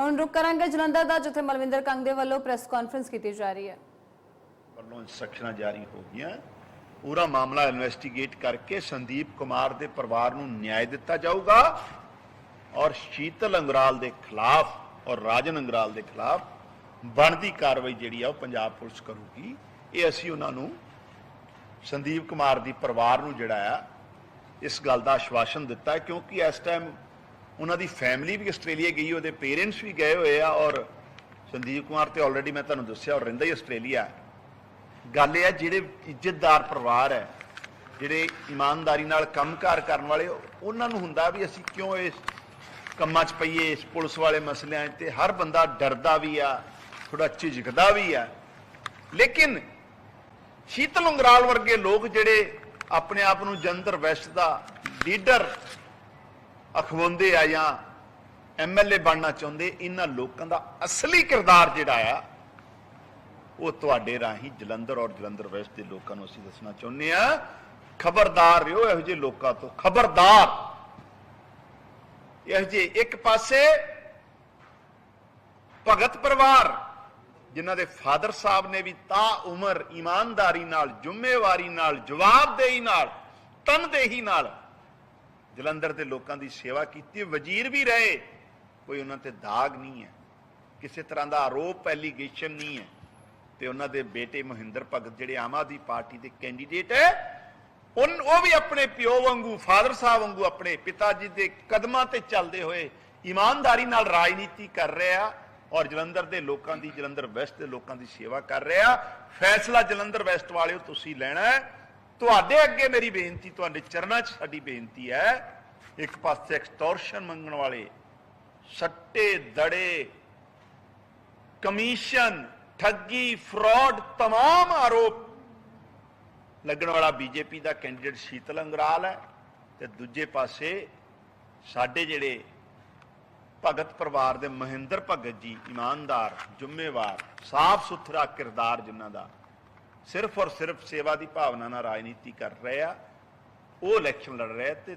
ਹੁਣ ਰੁਕ ਕਰਾਂਗੇ ਜਲੰਧਰ ਦਾ, ਜਿੱਥੇ ਮਲਵਿੰਦਰ ਕੰਗ ਦੇ ਵੱਲੋਂ ਪ੍ਰੈਸ ਕਾਨਫਰੰਸ ਕੀਤੀ ਜਾ ਰਹੀ ਹੈ। ਵੱਲੋਂ ਇੰਸਟਰਕਸ਼ਨਾਂ ਜਾਰੀ ਹੋ ਗਈਆਂ। ਪੂਰਾ ਮਾਮਲਾ ਇਨਵੈਸਟੀਗੇਟ ਕਰਕੇ ਸੰਦੀਪ ਕੁਮਾਰ ਦੇ ਪਰਿਵਾਰ ਨੂੰ ਨਿਆਂ ਦਿੱਤਾ ਜਾਊਗਾ ਔਰ ਸ਼ੀਤਲ ਅੰਗਰਾਲ ਦੇ ਖਿਲਾਫ ਔਰ ਰਾਜਨ ਅੰਗਰਾਲ ਦੇ ਖਿਲਾਫ ਬਣਦੀ ਕਾਰਵਾਈ ਜਿਹੜੀ ਆ ਉਹ ਪੰਜਾਬ ਪੁਲਿਸ ਕਰੂਗੀ। ਇਹ ਅਸੀਂ ਉਹਨਾਂ ਨੂੰ, ਸੰਦੀਪ ਕੁਮਾਰ ਦੀ ਪਰਿਵਾਰ ਨੂੰ ਜਿਹੜਾ ਆ, ਇਸ ਗੱਲ ਦਾ ਆਸ਼ਵਾਸਨ ਦਿੱਤਾ ਕਿਉਂਕਿ ਇਸ ਟਾਈਮ ਉਹਨਾਂ ਦੀ ਫੈਮਿਲੀ ਵੀ ਆਸਟ੍ਰੇਲੀਆ ਗਈ, ਉਹਦੇ ਪੇਰੈਂਟਸ ਵੀ ਗਏ ਹੋਏ ਆ ਔਰ ਸੰਦੀਪ ਕੁਮਾਰ ਤੇ ਆਲਰੇਡੀ ਮੈਂ ਤੁਹਾਨੂੰ ਦੱਸਿਆ ਔਰ ਰਹਿੰਦਾ ਹੀ ਆਸਟ੍ਰੇਲੀਆ। ਗੱਲ ਇਹ ਹੈ ਜਿਹੜੇ ਇੱਜ਼ਤਦਾਰ ਪਰਿਵਾਰ ਹੈ, ਜਿਹੜੇ ਇਮਾਨਦਾਰੀ ਨਾਲ ਕੰਮਕਾਰ ਕਰਨ ਵਾਲੇ, ਉਹਨਾਂ ਨੂੰ ਹੁੰਦਾ ਵੀ ਅਸੀਂ ਕਿਉਂ ਇਸ ਕੰਮਾਂ 'ਚ ਪਈਏ, ਇਸ ਪੁਲਿਸ ਵਾਲੇ ਮਸਲਿਆਂ 'ਚ ਤੇ ਹਰ ਬੰਦਾ ਡਰਦਾ ਵੀ ਆ ਥੋੜਾ ਝਿਜਕਦਾ ਵੀ ਆ। ਲੇਕਿਨ ਸ਼ੀਤਲ ਉਂਗਰਾਲ ਵਰਗੇ ਲੋਕ ਜਿਹੜੇ ਆਪਣੇ ਆਪ ਨੂੰ ਜੰਦਰ ਵੈਸਟ ਦਾ ਲੀਡਰ ਅਖਵਾਉਂਦੇ ਆ ਜਾਂ ਐਮਐਲਏ ਬਣਨਾ ਚਾਹੁੰਦੇ, ਇਹਨਾਂ ਲੋਕਾਂ ਦਾ ਅਸਲੀ ਕਿਰਦਾਰ ਜਿਹੜਾ ਆ, ਉਹ ਤੁਹਾਡੇ ਰਾਹੀਂ ਜਲੰਧਰ ਔਰ ਜਲੰਧਰ ਵੈਸਟ ਦੇ ਲੋਕਾਂ ਨੂੰ ਅਸੀਂ ਦੱਸਣਾ ਚਾਹੁੰਦੇ ਆ ਖਬਰਦਾਰ ਰਿਓ, ਇਹੋ ਜਿਹੇ ਲੋਕਾਂ ਤੋਂ। ਖਬਰਦਾਰ! ਇਹੋ ਜਿਹੇ ਇੱਕ ਪਾਸੇ ਭਗਤ ਪਰਿਵਾਰ, ਜਿਨ੍ਹਾਂ ਦੇ ਫਾਦਰ ਸਾਹਿਬ ਨੇ ਵੀ ਤਾ ਉਮਰ ਇਮਾਨਦਾਰੀ ਨਾਲ, ਜ਼ਿੰਮੇਵਾਰੀ ਨਾਲ, ਜਵਾਬਦੇਹੀ ਨਾਲ, ਤਨਦੇਹੀ ਨਾਲ ਜਲੰਧਰ ਦੇ ਲੋਕਾਂ ਦੀ ਸੇਵਾ ਕੀਤੀ, ਵਜ਼ੀਰ ਵੀ ਰਹੇ। ਕੋਈ ਉਹਨਾਂ ਤੇ ਦਾਗ ਨਹੀਂ ਹੈ। ਕਿਸੇ ਤਰ੍ਹਾਂ ਦਾ ਆਰੋਪ ਐਲੀਗੇਸ਼ਨ ਨਹੀਂ ਹੈ। ਤੇ ਉਹਨਾਂ ਦੇ ਬੇਟੇ ਮਹਿੰਦਰ ਭਗਤ ਜਿਹੜੇ ਆਮ ਆਦਮੀ ਪਾਰਟੀ ਦੇ ਕੈਂਡੀਡੇਟ ਹੈ ਉਹ ਵੀ ਆਪਣੇ ਪਿਓ ਵਾਂਗੂ, ਫਾਦਰ ਸਾਹਿਬ ਵਾਂਗੂ, ਆਪਣੇ ਪਿਤਾ ਜੀ ਦੇ ਕਦਮਾਂ ਤੇ ਚੱਲਦੇ ਹੋਏ ਇਮਾਨਦਾਰੀ ਨਾਲ ਰਾਜਨੀਤੀ ਕਰ ਰਹੇ ਆ ਔਰ ਜਲੰਧਰ ਦੇ ਲੋਕਾਂ ਦੀ, ਜਲੰਧਰ ਵੈਸਟ ਦੇ ਲੋਕਾਂ ਦੀ ਸੇਵਾ ਕਰ ਰਿਹਾ। ਫੈਸਲਾ ਜਲੰਧਰ ਵੈਸਟ ਵਾਲਿਓ ਤੁਸੀਂ ਲੈਣਾ ਹੈ। ਤੁਹਾਡੇ ਅੱਗੇ ਮੇਰੀ ਬੇਨਤੀ ਤੁਹਾਡੇ ਚਰਨਾਂ 'ਚ ਸਾਡੀ ਬੇਨਤੀ ਹੈ ਇੱਕ ਪਾਸੇ ਐਕਸਟੋਰਸ਼ਨ ਮੰਗਣ ਵਾਲੇ ਸੱਟੇ ਦੜੇ ਕਮਿਸ਼ਨ ਠੱਗੀ ਫਰਾਡ तमाम ਆਰੋਪ ਲੱਗਣ ਵਾਲਾ ਬੀਜੇਪੀ ਦਾ ਕੈਂਡੀਡੇਟ ਸ਼ੀਤਲ ਅੰਗਰਾਲ ਹੈ ਤੇ ਦੂਜੇ ਪਾਸੇ ਸਾਡੇ ਜਿਹੜੇ ਭਗਤ ਪਰਿਵਾਰ ਦੇ ਮਹਿੰਦਰ ਭਗਤ ਜੀ ਇਮਾਨਦਾਰ ਜ਼ਿੰਮੇਵਾਰ ਸਾਫ਼ ਸੁਥਰਾ ਕਿਰਦਾਰ ਜਿਨ੍ਹਾਂ ਦਾ ਸਿਰਫ ਔਰ ਸਿਰਫ ਸੇਵਾ ਦੀ ਭਾਵਨਾ ਨਾਲ ਰਾਜਨੀਤੀ ਕਰ ਰਹੇ ਆ ਉਹ ਇਲੈਕਸ਼ਨ ਲੜ ਰਹੇ ਆ ਤੇ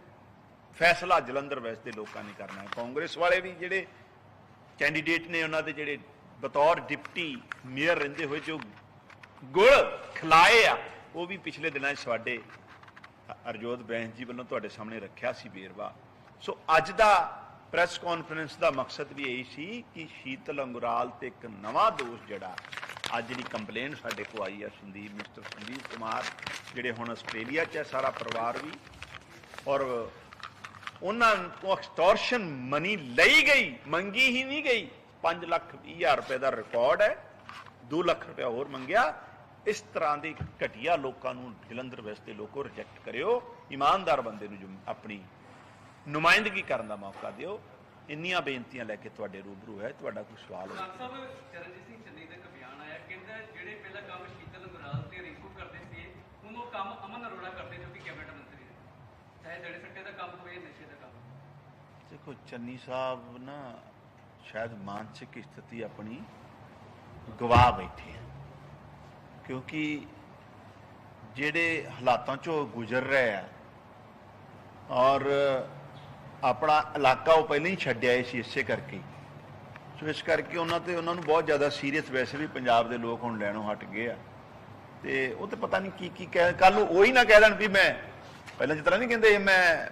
ਫੈਸਲਾ ਜਲੰਧਰ ਵੈਸਟ ਦੇ ਲੋਕਾਂ ਨੇ ਕਰਨਾ ਹੈ। ਕਾਂਗਰਸ ਵਾਲੇ ਵੀ ਜਿਹੜੇ ਕੈਂਡੀਡੇਟ ਨੇ ਉਹਨਾਂ ਦੇ ਜਿਹੜੇ ਬਤੌਰ ਡਿਪਟੀ ਮੇਅਰ ਰਹਿੰਦੇ ਹੋਏ, ਜੋ ਗੁਲ ਖਿਲਾਏ ਆ, ਉਹ ਵੀ ਪਿਛਲੇ ਦਿਨਾਂ 'ਚ ਸਾਡੇ ਅਰਜੋਤ ਬੈਂਸ ਜੀ ਵੱਲੋਂ ਤੁਹਾਡੇ ਸਾਹਮਣੇ ਰੱਖਿਆ ਸੀ ਵੇਰਵਾ। ਸੋ ਅੱਜ ਦਾ ਪ੍ਰੈਸ ਕਾਨਫਰੰਸ ਦਾ ਮਕਸਦ ਵੀ ਇਹੀ ਸੀ ਕਿ ਸ਼ੀਤਲ ਅੰਗੁਰਾਲ ਤੇ ਇੱਕ ਨਵਾਂ ਦੋਸ਼ ਜਿਹੜਾ ਅੱਜ ਜਿਹੜੀ ਕੰਪਲੇਨ ਸਾਡੇ ਕੋਲ ਆਈ ਹੈ ਸੰਦੀਪ, ਮਿਸਟਰ ਸੰਦੀਪ ਕੁਮਾਰ, ਜਿਹੜੇ ਹੁਣ ਆਸਟ੍ਰੇਲੀਆ 'ਚ ਹੈ, ਸਾਰਾ ਪਰਿਵਾਰ ਵੀ। ਔਰ ਉਹਨਾਂ ਤੋਂ ਐਕਸਟੋਰਸ਼ਨ ਮਨੀ ਲਈ ਗਈ, ਮੰਗੀ ਹੀ ਨਹੀਂ ਗਈ। 5 ਲੱਖ 20 ਹਜ਼ਾਰ ਰੁਪਏ ਦਾ ਰਿਕਾਰਡ ਹੈ 2 ਲੱਖ ਰੁਪਏ ਹੋਰ ਮੰਗਿਆ। ਇਸ ਤਰ੍ਹਾਂ ਦੇ ਘਟੀਆ ਲੋਕਾਂ ਨੂੰ ਜਲੰਧਰ ਵੈਸਟ ਦੇ ਲੋਕੋ ਰਿਜੈਕਟ ਕਰਿਓ। ਇਮਾਨਦਾਰ ਬੰਦੇ ਨੂੰ ਆਪਣੀ ਨੁਮਾਇੰਦਗੀ ਕਰਨ ਦਾ ਮੌਕਾ ਦਿਓ। ਇੰਨੀਆਂ ਬੇਨਤੀਆਂ ਲੈ ਕੇ ਤੁਹਾਡੇ ਰੂਬਰੂ ਹੈ, ਤੁਹਾਡਾ ਕੋਈ ਸਵਾਲ ਹੋਵੇ ਚਰਨਜੀਤ ਸਿੰਘ ਚੰਨੀ ਦਾ ਇੱਕ ਬਿਆਨ ਆਇਆ ਕਹਿੰਦਾ ਜਿਹੜੇ ਪਹਿਲਾਂ ਕੰਮ ਸ਼ੀਤਲ ਗੁਰਾਲ ਤੇ ਰਿੰਕੂ ਕਰਦੇ ਸੀ, ਹੁਣ ਉਹ ਕੰਮ ਅਮਨ ਅਰੋੜਾ ਕਰਦੇ ਜੋ ਕਿ ਕੈਬਨਿਟ ਮੰਤਰੀ ਨੇ। ਚਾਹੇ ਜੜੇ ਸੱਟੇ ਦਾ ਕੰਮ ਹੋਵੇ ਨਸ਼ੇ ਦਾ ਕੰਮ ਦੇਖੋ, ਚੰਨੀ ਸਾਹਿਬ ਨਾ ਸ਼ਾਇਦ ਮਾਨਸਿਕ ਸਥਿਤੀ ਆਪਣੀ ਗਵਾ ਬੈਠੇ ਆ। ਕਿਉਂਕਿ ਜਿਹੜੇ ਹਾਲਾਤਾਂ ਚੋਂ ਗੁਜ਼ਰ ਰਹੇ ਆ, ਔਰ ਆਪਣਾ ਇਲਾਕਾ ਉਹ ਪਹਿਲਾਂ ਹੀ ਛੱਡਿਆ ਸੀ ਇਸੇ ਕਰਕੇ। ਸੋ ਇਸ ਕਰਕੇ ਉਹਨਾਂ ਤੇ ਉਹਨਾਂ ਨੂੰ ਬਹੁਤ ਜ਼ਿਆਦਾ ਸੀਰੀਅਸ ਵੈਸੇ ਵੀ ਪੰਜਾਬ ਦੇ ਲੋਕ ਹੁਣ ਲੈਣੋਂ ਹਟ ਗਏ ਆ। ਤੇ ਉਹ ਤੇ ਪਤਾ ਨਹੀਂ ਕੀ ਕੀ ਕਹਿ ਕੱਲ ਨੂੰ ਉਹੀ ਨਾ ਕਹਿ ਦੇਣ ਵੀ ਮੈਂ ਪਹਿਲਾਂ ਜਿਸ ਤਰ੍ਹਾਂ ਨਹੀਂ ਕਹਿੰਦੇ, ਮੈਂ